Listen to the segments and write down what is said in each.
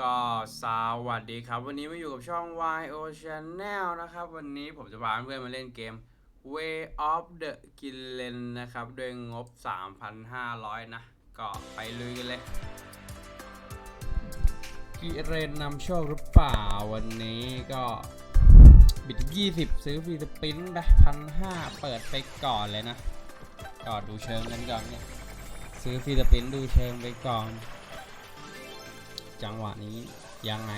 ก็สวัสดีครับ วันนี้มาอยู่กับช่อง YO Channel นะครับ วันนี้ผมจะพาเพื่อนมาเล่นเกม Way of the g i l l e n นะครับด้วยงบ 3,500 นะ ก็ไปลุยกันเลยกิเรนนำโชคหรือเปล่าวันนี้ก็บิดยี่สิบซื้อฟีสปินไปพันห้าเปิดไปก่อนเลยนะก็ดูเชิงกันก่อนเนี่ยซื้อฟีสปินดูเชิงไปก่อน จังหวะนี้ยังไง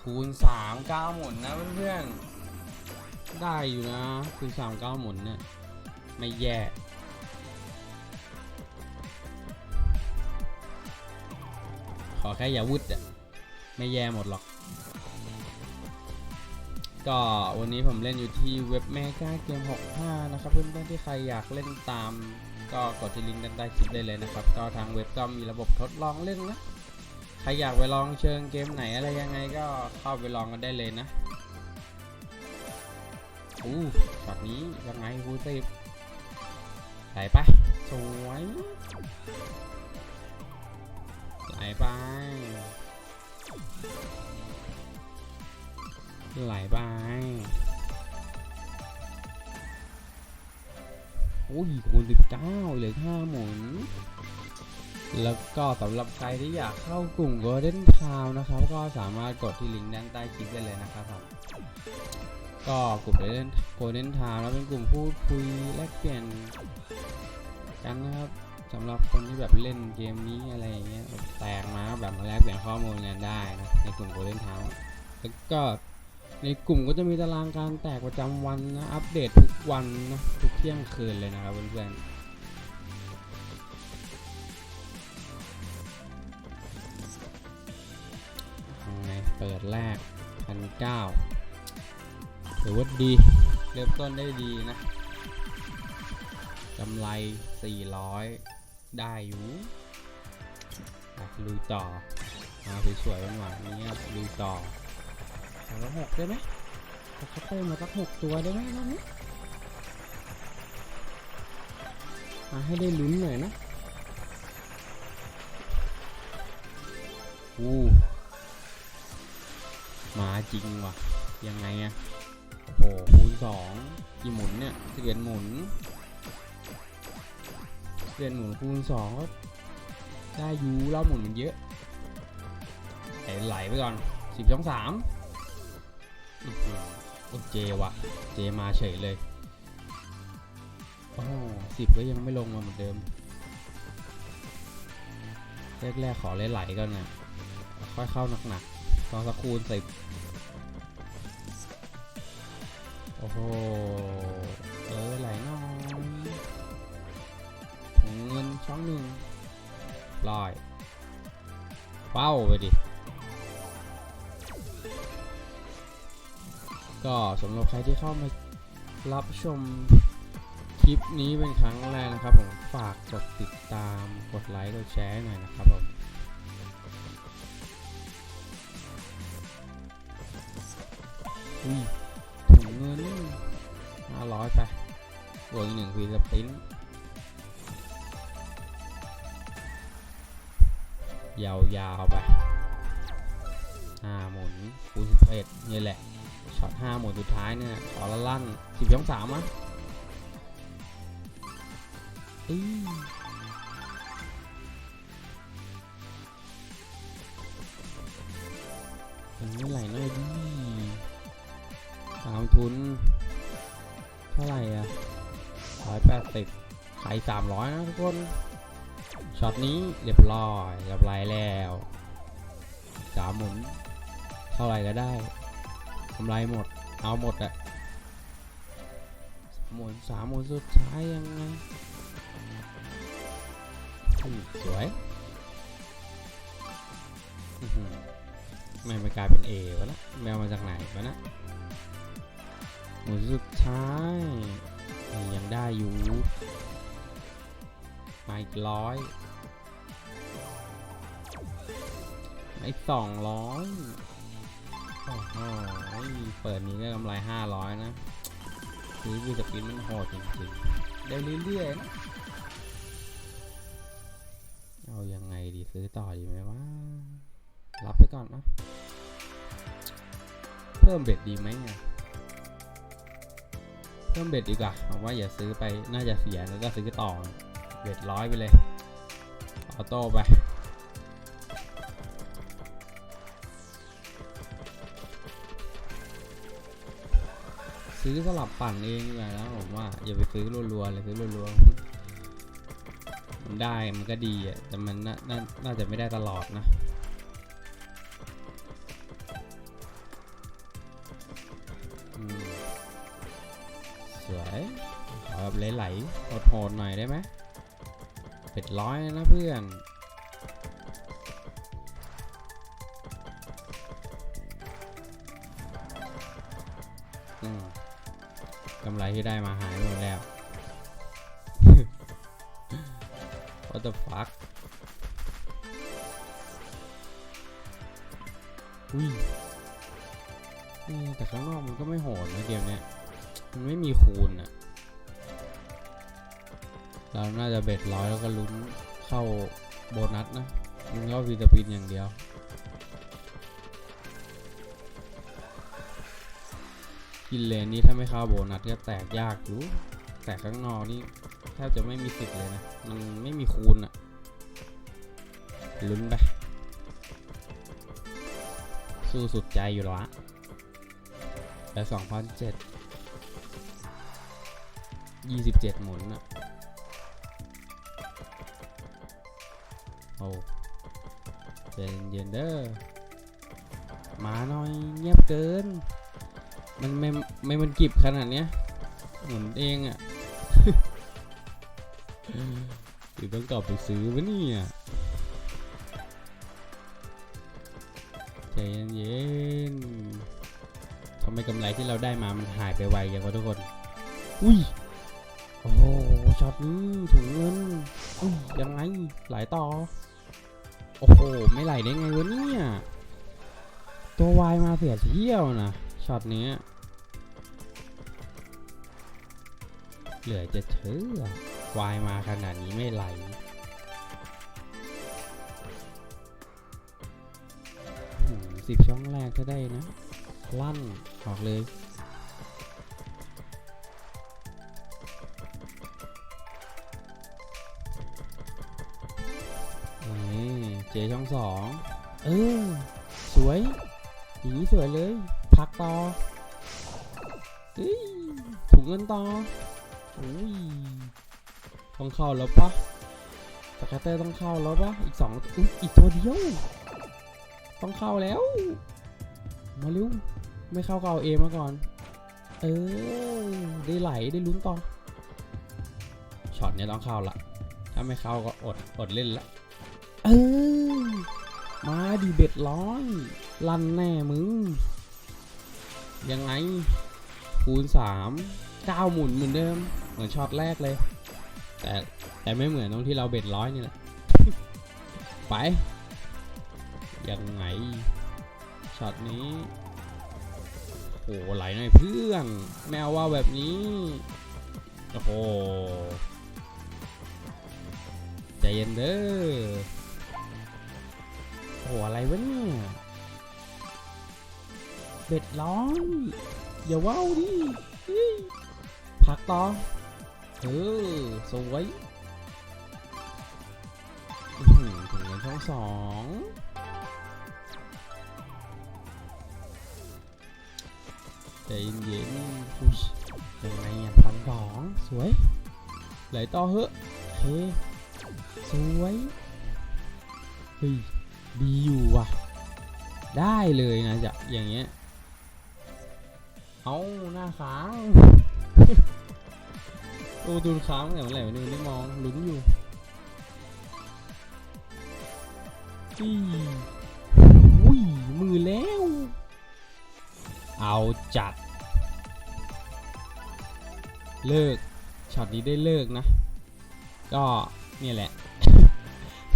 คูณสามเก้าหมุนนะเพื่อนๆได้อยู่นะ คูณสามเก้าหมุนเนี่ยไม่แย่ขอแค่อย่าวุดอะไม่แย่หมดหรอก ก็วันนี้ผมเล่นอยู่ที่เว็บแมก้าเกม 65 นะครับเพื่อนๆที่ใครอยากเล่นตาม ก็กดที่ลิงก์ด้านใต้คลิปได้เลยนะครับ ก็ทางเว็บก็มีระบบทดลองเล่นนะ ใครอยากไปลองเชิงเกมไหนอะไรยังไงก็เข้าไปลองกันได้เลยนะอู้ช็อตนี้ยังไงคูสิบไหลไป สวยไหลไปไหลไป ยคูณสิบเก้าเหลือห้าหมุน แล้วก็สำหรับใครที่อยากเข้ากลุ่ม Golden Town นะครับ ก็สามารถกดที่ลิงก์ด้านใต้คลิปได้เลยนะครับผมก็กลุ่ม Golden Golden Town แล้วเป็นกลุ่มพูดคุยแลกเปลี่ยนกันนะครับสำหรับคนที่แบบเล่นเกมนี้อะไรอย่างเงี้ยแตกมาแบบมาแลกเปลี่ยนข้อมูลกันได้นะในกลุ่ม Golden Town แล้วก็ ในกลุ่มก็จะมีตารางการแตกประจำวันนะ อัปเดตทุกวันนะทุกเที่ยงคืนเลยนะครับเพื่อนๆยังไงเปิดแรกพันเก้าถือว่าดี เริ่มต้นได้ดีนะกำไร 400 ได้อยู่ลุยต่อมาสวยๆหวานๆนี้ลุยต่อ เอาละหกได้ไหมเอาคัตเตอร์มาสักหกตัวได้ไหมรอบนี้มาให้ได้ลุ้นหน่อยนะอู้มาจริงว่ะ ยังไงอะโอ้โหคูณสองกี่หมุนเนี่ยสิบเอ็ดหมุนสิบเอ็ดหมุนคูณสองก็ได้ยูรอบหมุนมันเยอะไหลไหลไปก่อนสิบสองสาม โอ้เจว่ะ เจมาเฉยเลย โอ้สิบก็ยังไม่ลงมาเหมือนเดิม แรกๆขอไหลๆก่อนนะค่อยเข้าหนักๆตอนสักคูณสิบโอ้โห เออไหลน้อยถุงเงินช่องหนึ่งลอย เป้าไปดิ ก็สำหรับใครที่เข้ามารับชมคลิปนี้เป็นครั้งแรกนะครับผมฝากกดติดตามกดไลค์กดแชร์หน่อยนะครับผมอุ้ยถุงเงินห้าร้อยไปบวกอีกหนึ่งฟรีสปินยาวๆไปห้าหมุนคูณสิบเอ็ดนี่แหละ ช็อตห้าหมุนสุดท้ายเนี่ยขอละลั่นสิบสองสามอะอีมันไม่ไหลน้อยดิสามทุน เท่าไหร่อะร้อยแปดสิบขายสามร้อยนะทุกคนช็อตนี้เรียบร้อยเรียบร้อยแล้วสามหมุนเท่าไหร่ก็ได้ กำไรหมด เอาหมดอะหมุนสามหมุนสุดท้ายยังไงสวยอื้อหือแม่ไม่กลายเป็นเอวะนะแมวมาจากไหนวะนะหมุนสุดท้ายยังได้อยู่มาอีกร้อยมาอีกสองร้อย เปิดนี้ก็กำไรห้าร้อยนะซื้อวีสปินมันโหดจริงๆได้เรื่อยๆนะ เอายังไงดีซื้อต่อดีไหมวะ รับไปก่อนนะ เพิ่มเบ็ดดีไหมอะเพิ่มเบ็ดดีกว่าผมว่าอย่าซื้อไปน่าจะเสียแล้วก็ซื้อต่อ เบ็ดร้อยไปเลย ออโต้ไป ซื้อสลับปั่นเองดีกว่าแล้วผมว่าอย่าไปซื้อรัวๆเลยซื้อรัวๆมันได้มันก็ดีอะแต่มันน่าน่าน่าจะไม่ได้ตลอดนะสวยขอแบบไหลๆโหดๆหน่อยได้ไหมเป็ดร้อยนะเพื่อนอืม กำไรที่ได้มาหายหมดแล้ว What the fuck อุ้ยแต่ข้างนอกมันก็ไม่โหดนะเกมเนี้ย มันไม่มีคูณอะเราน่าจะเบ็ดร้อยแล้วก็ลุ้นเข้าโบนัสนะลุ้นเข้าวีตาปินอย่างเดียว กินเลนนี้ถ้าไม่เข้าโบนัสก็แตกยากอยู่ แต่ข้างนอกนี่แทบจะไม่มีสิทธิ์เลยนะ มันไม่มีคูณอะลุ้นไป สู้สุดใจอยู่ละแต่สองพันเจ็ดยี่สิบเจ็ดหมุนอะโอ้เย็นเย็นเด้อมาหน่อยเงียบเกิน มันไม่ไม่มันกิบขนาดเนี้ยหมุนเองอะหรือต้องกลับไปซื้อวะเนี่ยใจเย็นๆทำไมกำไรที่เราได้มามันหายไปไวอย่างวะทุกคน อุ้ย โอ้โหช็อตนี้ถุงเงินยยังไง ไหลต่อ โอ้โห ไม่ไหลได้ไงวะเนี่ย ตัววายมาเสียเที่ยวนะ ช็อตเนี้ เหลือจะเชื่อวายมาขนาดนี้ไม่ไหลสิบช่องแรกก็ได้นะ ลั่นออกเลยนี่เจช่องสอง เออ สวย อย่างนี้สวยเลย พักต่อเฮ้ยถุงเงินต่ออุ้ยต้องเข้าแล้วปะสแกตเตอร์ต้องเข้าแล้วปะอีกสองอ,อีกตัวเดียว ต้องเข้าแล้ว มาเร็วไม่เข้าก็เอาเอมาก่อน เออ ได้ไหลได้ลุ้นต่อ ช็อตเนี้ยต้องเข้าละ ถ้าไม่เข้าก็อด อดเล่นละ เออ มาดีเบ็ดร้อย ลันแน่มึง ยังไง คูณสามเก้าหมุนเหมือนเดิม เหมือนช็อตแรกเลย แต่แต่ไม่เหมือนตรงที่เราเบ็ดร้อยนี่แหละ ไป ยังไง ช็อตนี้โอ้โหไหลหน่อยเพื่อนแมวว่าแบบนี้ โอ้โห ใจเย็นเด้อโอ้โหอะไรวะเนี่ย เบ็ดร้อนอย่าว้าวดิเฮ้ยพักต่อเออสวยอือถึงเงินช่องสองใจเย็นๆอุ๊ยยังไงอะพันสองสวย ไหลต่อเหอะโอเคสวยเฮ้ยดีอยู่ว่ะ ได้เลยนะจะอย่างเงี้ย เอาหน้าค้างโอ้ดูค้างแต่เมื่อไหร่วะเนี่ยไม่ได้มองลุ้นอยู่อีอุ้ยมือแล้ว เอาจัด เลิกช็อตนี้ได้เลิกนะ ก็เนี่ยแหละ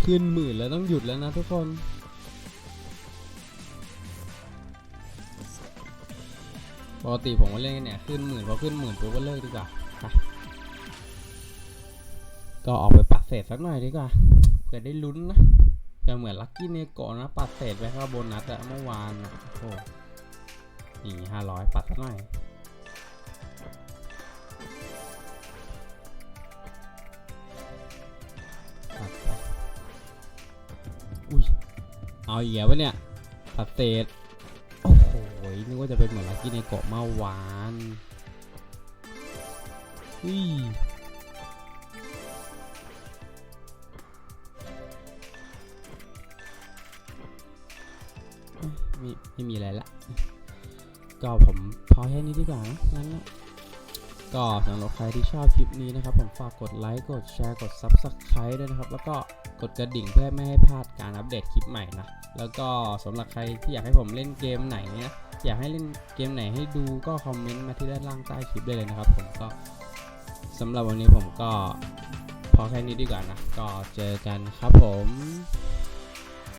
ขึ้นหมื่นแล้วต้องหยุดแล้วนะทุกคน ปกติผมก็เล่นเนี่ยขึ้นหมื่นพอขึ้นหมื่นปุ๊บก็เลิกดีกว่าไปก็ออกไปปัดเศษสักหน่อยดีกว่าเผื่อได้ลุ้นนะเผื่อเหมือนลัคกี้เนโกะนะปัดเศษไปเข้าโบนัสอะเมื่อวานอะโอ้โหนี่ห้าร้อยปัดสักหน่อยอุ้ยเอาอีกแล้ววะเนี่ยปัดเศษ นึกว่าจะเป็นเหมือนลักกี้ในเกาะเมื่อวานอุ้ยไม่ไม่มีอะไรละ ก็ผมพอแค่นี้ดีกว่านะงั้นละ ก็สำหรับใครที่ชอบคลิปนี้นะครับ ผมฝากกดไลค์กดแชร์กด Subscribe ด้วยนะครับ แล้วก็กดกระดิ่งเพื่อไม่ให้พลาดการอัปเดตคลิปใหม่นะ แล้วก็สำหรับใครที่อยากให้ผมเล่นเกมไหนเนี่ยอยากให้เล่นเกมไหนให้ดูก็คอมเมนต์มาที่ด้านล่างใต้คลิปได้เลยนะครับ ผมก็สำหรับวันนี้ผมก็พอแค่นี้ดีกว่านะ ก็เจอกันครับผม